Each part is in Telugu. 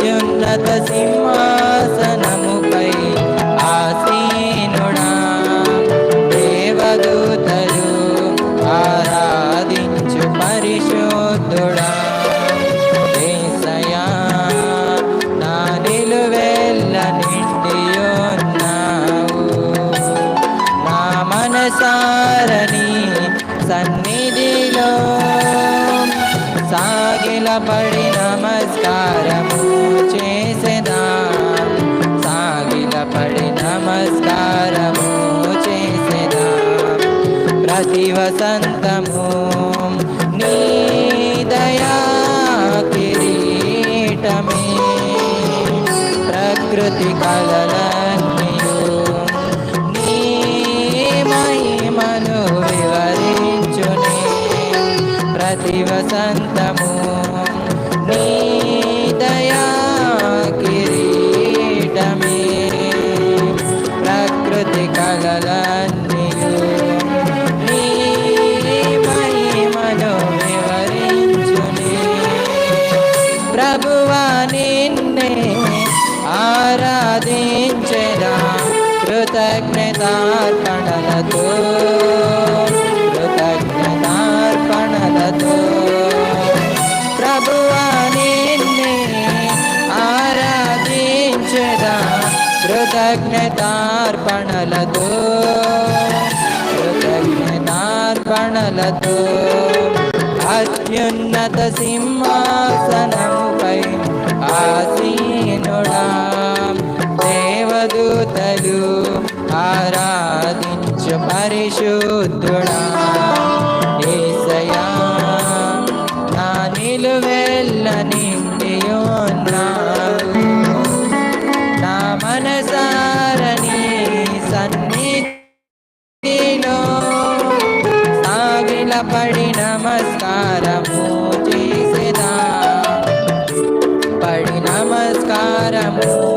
అత్యున్నత సింహాసనముపై ఆసీనుడా. దేవదూతలు ఆరాధించు పరిశోధుడా యేసయ్యా నా నిలువెల్ల నిండియున్నావు. నమస్కారము ప్రతి వసంతము నీ దయా కిరీటమే. ప్రకృతి కలలా నిన్నే ఆరాధించరా కృతజ్ఞతార్పణలతో కృతజ్ఞతార్పణలతో. ప్రభువా నిన్నే ఆరాధించెదా కృతజ్ఞతార్పణలతో కృతజ్ఞతార్పణలతో. అత్యున్నత సింహాసనముపై ఆసీనుడా దేవదూతలు ఆరాధించు పరిశుద్ధుడా.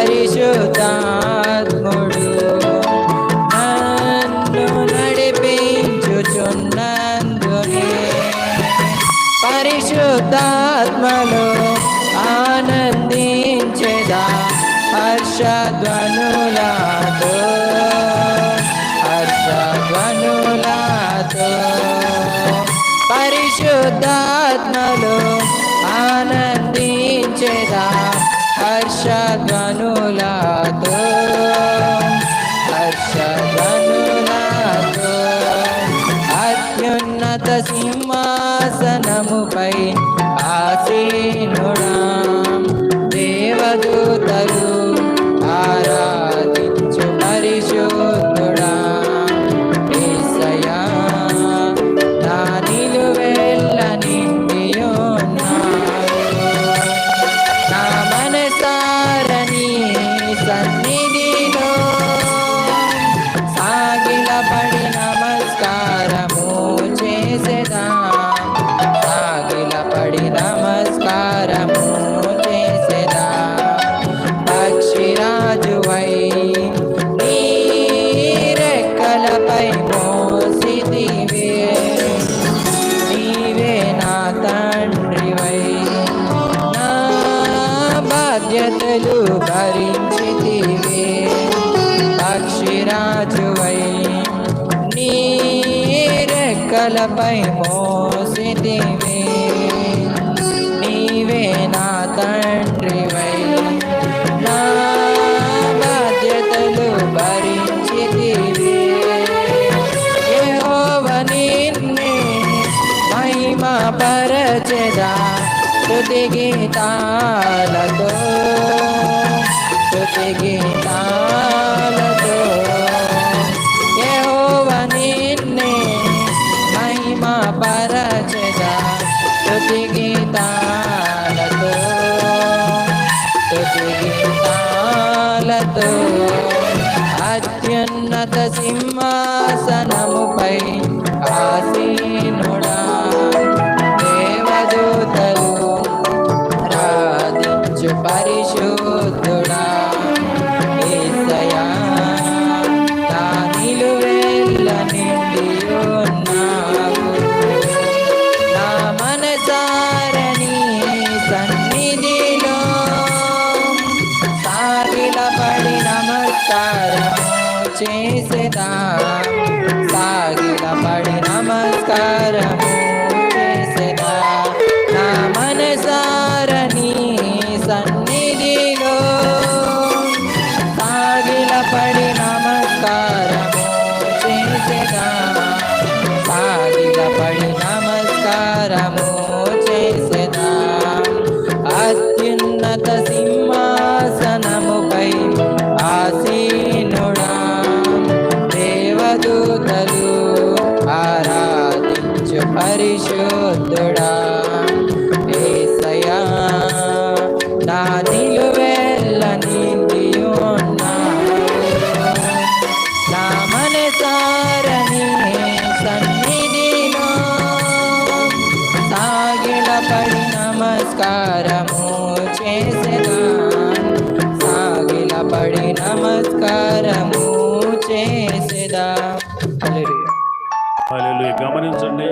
పరిశుద్ధాత్ముడు. నన్ను నడిపించుచున్నందునే పరిశుద్ధాత్మలో ఆనందించేదా హర్షధ్వనులాతో. హర్షధ్వనులాతో. పరిశుద్ధాత్మలో ఆనందించేదా హర్షధ్వనులాతో హర్షధ్వనులాతో అత్యున్నత సింహాసనముపై ఆసీనుడా నమస్కారము చేసేదా పక్షిరాజువై నీ రెక్కలపై మోసిదివే నీవే నా తండ్రివై నా బాధ్యతలు భరించితివే. పక్షిరాజువై నీ రెక్కలపై నా తండ్రివై నా బాధ్యతలు భరించితివే యెహోవ నిన్నే మహిమ పరచెదా స్తుతి గీతాలతో స్తుతి గీతాలతో స్తుతి అత్యున్నత సింహాసనముపై ఆసీనుడా. చేసేదా? సాగిలపడి నమస్కారము చేసేదా? నా మనసారని సన్నిధిలో. సాగిలపడి నమస్కారము చేసేదా? సాగిలపడి నమస్కారము చేసేదా? అత్యున్నత పరిశుద్ధుడా ఏసయా నా నిలువెల్ల నిండి ఉన్నావు నా మనసారని సన్నిధిలో సాగిలపడి నమస్కారము చేసేదా సాగిలపడి నమస్కారము చేసేదా? హల్లెలూయా. హల్లెలూయా. గమనించండి.